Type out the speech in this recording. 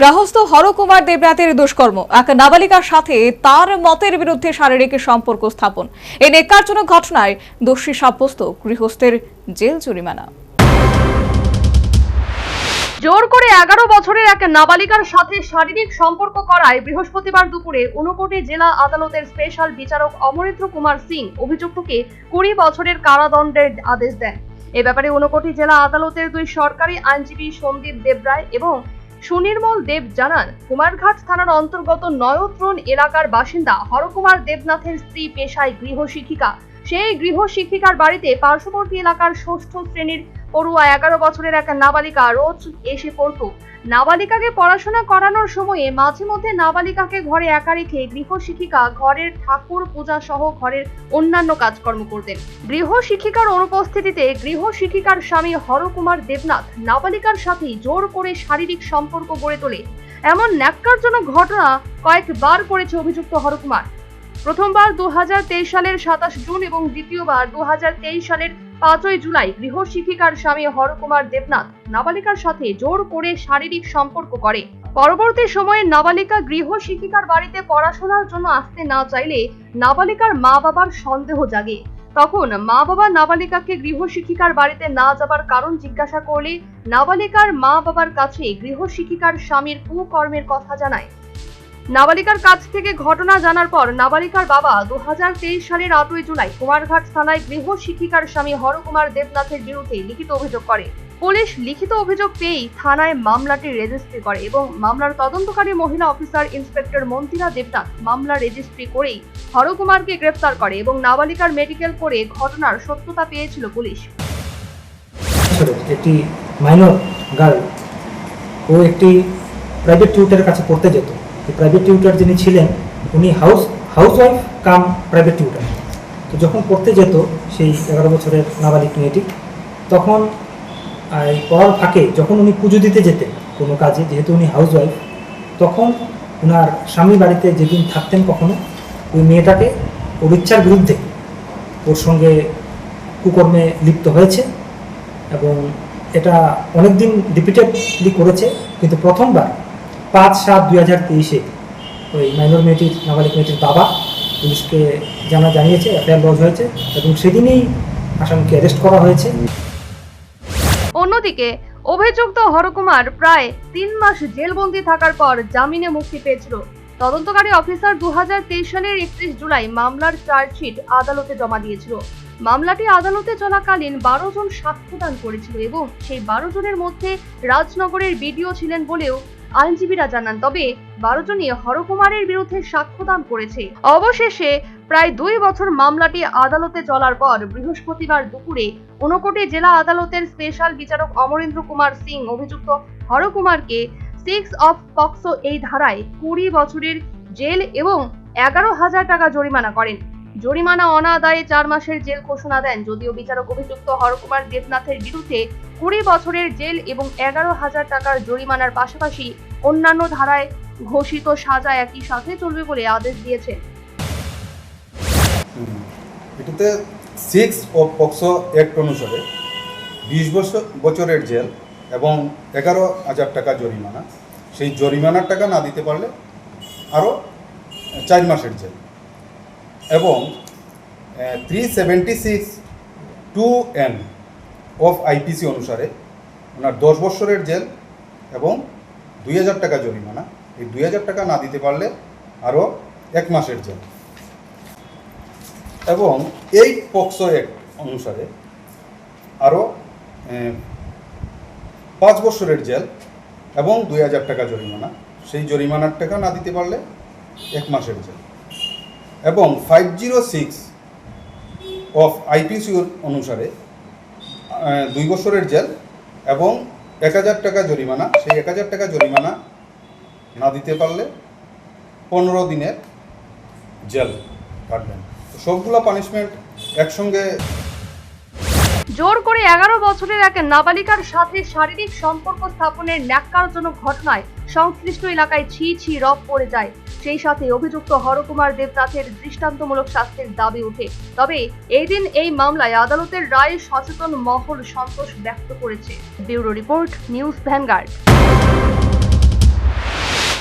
গৃহস্থ হরকুমার দেবনাথের দুষ্কর্ম। এক নাবালিকার সাথে তার মতের বিরুদ্ধে শারীরিক সম্পর্ক স্থাপন। এই নেকারজনক ঘটনায় দোষী সাব্যস্ত গৃহস্থের জেল জরিমানা। জোর করে এগারো বছরের এক নাবালিকার সাথে শারীরিক সম্পর্ক করায় বৃহস্পতিবার দুপুরে ঊনকোটি জেলা আদালতের স্পেশাল বিচারক অমরেন্দ্র কুমার সিং অভিযুক্তকে কুড়ি বছরের কারাদণ্ডের আদেশ দেন। এ ব্যাপারে ঊনকোটি জেলা আদালতের দুই সরকারি আইনজীবী সন্দীপ দেবরায় এবং সুনির্মল দেব জানান, কুমারঘাট থানার অন্তর্গত নয়ত্রণ এলাকার বাসিন্দা হরকুমার দেবনাথের স্ত্রী পেশায় গৃহশিক্ষিকা। সেই গৃহশিক্ষিকার বাড়িতে পার্শ্ববর্তী এলাকার ষষ্ঠ শ্রেণির পড়ুয়া এগারো বছরের এক নাবালিকা রোজ এসে পড়তো। নাবালিকাকে পড়াশোনা করানোর সময়ে মাঝে মধ্যে নাবালিকাকে ঘরে একা রেখে গৃহশিক্ষিকা ঘরের ঠাকুর পূজা সহ ঘরের অন্যান্য কাজকর্ম করতেন। গৃহশিক্ষিকার অনুপস্থিতিতে গৃহশিক্ষিকার স্বামী হরকুমার দেবনাথ নাবালিকার সাথে জোর করে শারীরিক সম্পর্ক গড়ে তোলে। এমন ন্যাক্কারজনক ঘটনা কয়েকবার করেছে অভিযুক্ত হরকুমার। প্রথমবার দু হাজার তেইশ সালের সাতাশ জুন এবং দ্বিতীয়বার দু হাজার তেইশ সালের পাঁচই জুলাই গৃহশিক্ষিকার স্বামী হরকুমার দেবনাথ নাবালিকার সাথে জোর করে শারীরিক সম্পর্ক করে। পরবর্তী সময়ে নাবালিকা গৃহশিক্ষিকার বাড়িতে পড়াশোনার জন্য আসতে না চাইলে নাবালিকার মা বাবার সন্দেহ জাগে। তখন মা বাবা নাবালিকাকে গৃহ শিক্ষিকার বাড়িতে না যাবার কারণ জিজ্ঞাসা করলে নাবালিকার মা বাবার কাছে গৃহ শিক্ষিকার স্বামীর কুকর্মের কথা জানায়। নাবালিকার কাছ থেকে ঘটনা জানার পর নাবালিকার বাবা দু হাজার তেইশ সালের আটই জুলাই কুমারঘাট থানায় গৃহ শিক্ষিকার স্বামী হরকুমার দেবনাথের বিরুদ্ধে লিখিত অভিযোগ করে। পুলিশ লিখিত অভিযোগ পেয়েই থানায় মামলাটি রেজিস্ট্রি করে এবং মামলার তদন্তকারী মহিলা অফিসার ইন্সপেক্টর মন্তিরা দেবনাথ মামলা রেজিস্ট্রি করেই হরকুমারকে গ্রেফতার করে এবং নাবালিকার মেডিকেল করে ঘটনার সত্যতা পেয়েছিল পুলিশ। একটি মাইনর গার্ল ও একটি প্রাইভেট টিউটারের কাছে পড়তে যেত। প্রাইভেট টিউটার যিনি ছিলেন, উনি house house wife cum private tutor তো যখন পড়তে যেত সেই এগারো বছরের নাবালিক মেয়েটি, তখন পড়ার ফাঁকে যখন উনি পুজো দিতে যেতেন কোনো কাজে, যেহেতু উনি হাউস ওয়াইফ তখন ওনার স্বামী বাড়িতে যেদিন থাকতেন কখনো, ওই মেয়েটাকে ওর ইচ্ছার বিরুদ্ধে ওর সঙ্গে কুকর্মে লিপ্ত হয়েছে এবং এটা অনেকদিন রিপিটেডলি করেছে, কিন্তু প্রথমবার পাঁচ সাত দুই হাজার তেইশে ওই মাইনর মেয়েটির, নাবালিক মেয়েটির বাবা পুলিশকে জানা জানিয়েছে, এফআইআর লজ হয়েছে এবং সেদিনেই আসামিকে অ্যারেস্ট করা হয়েছে। অন্যদিকে, অভিযুক্ত হরকুমার প্রায় তিন মাস জেলবন্দি থাকার পর জামিনে মুক্তি পেয়েছিল। তদন্তকারী অফিসার দু হাজার তেইশ সালের একত্রিশ জুলাই মামলার চার্জশিট আদালতে জমা দিয়েছিল। মামলাটি আদালতে চলাকালীন বারো জন সাক্ষ্যদান করেছিল এবং সেই বারো জনের মধ্যে রাজনগরের বিডিও ছিলেন বলেও আইনজীবীরা জানান, তবে বারো জনই হরকুমারের বিরুদ্ধে সাক্ষ্যদান করেছে। অবশেষে প্রায় দুই বছর মামলাটি আদালতে চলার পর বৃহস্পতিবার দুপুরে ঊনকোটি জেলা আদালতের স্পেশাল বিচারক অমরেন্দ্র কুমার সিং অভিযুক্ত হরকুমারকে সিক্স অফ পক্সো এই ধারায় কুড়ি বছরের জেল এবং এগারো হাজার টাকা জরিমানা করেন। জরিমানা অনাদায়ে চার মাসের জেল ঘোষণা দেন। যদিও বিচারক অভিযুক্ত হরকুমার দেবনাথের বিরুদ্ধে কুড়ি বছরের জেল এবং এগারো হাজার টাকার জরিমানার পাশাপাশি অন্যান্য ধারায় ঘোষিত সাজা একই সাথে চলবে বলে আদেশ দিয়েছে হুম। এটাতে সিক্স ও পক্সো অ্যাক্ট অনুসারে বিশ বছর, বছরের জেল এবং এগারো হাজার টাকা জরিমানা। সেই জরিমানার টাকা না দিতে পারলে আরও চার মাসের জেল। এবং three seventy six two N of IPC অনুসারে ওনার দশ বছরের জেল এবং দুই হাজার টাকা জরিমানা। এই দুই হাজার টাকা না দিতে পারলে আরও এক মাসের জেল। এবং এই পক্সো অ্যাক্ট অনুসারে আরও পাঁচ বছরের জেল এবং দুই হাজার টাকা জরিমানা। সেই জরিমানার টাকা না দিতে পারলে এক মাসের জেল। এবং five zero six of IPC অনুসারে দুই বছরের জেল এবং এক হাজার টাকা জরিমানা, সেই এক হাজার টাকা জরিমানা না দিতে পারলে পনেরো দিনের জেল কাটবেন। সবগুলো পানিশমেন্ট একসঙ্গে জোর করে এগারো বছরের এক নাবালিকার সাথে শারীরিক সম্পর্ক স্থাপনের ন্যাক্কারজনক ঘটনায় সংশ্লিষ্ট এলাকায় ছি ছি রব পড়ে যায়। সেই সাথে অভিযুক্ত হরকুমার দেবনাথের দৃষ্টান্তমূলক শাস্তির দাবি ওঠে। তবে এই দিন এই মামলায় আদালতের রায়ে সচেতন মহল সন্তোষ ব্যক্ত করেছে। Bureau report, news Vanguard.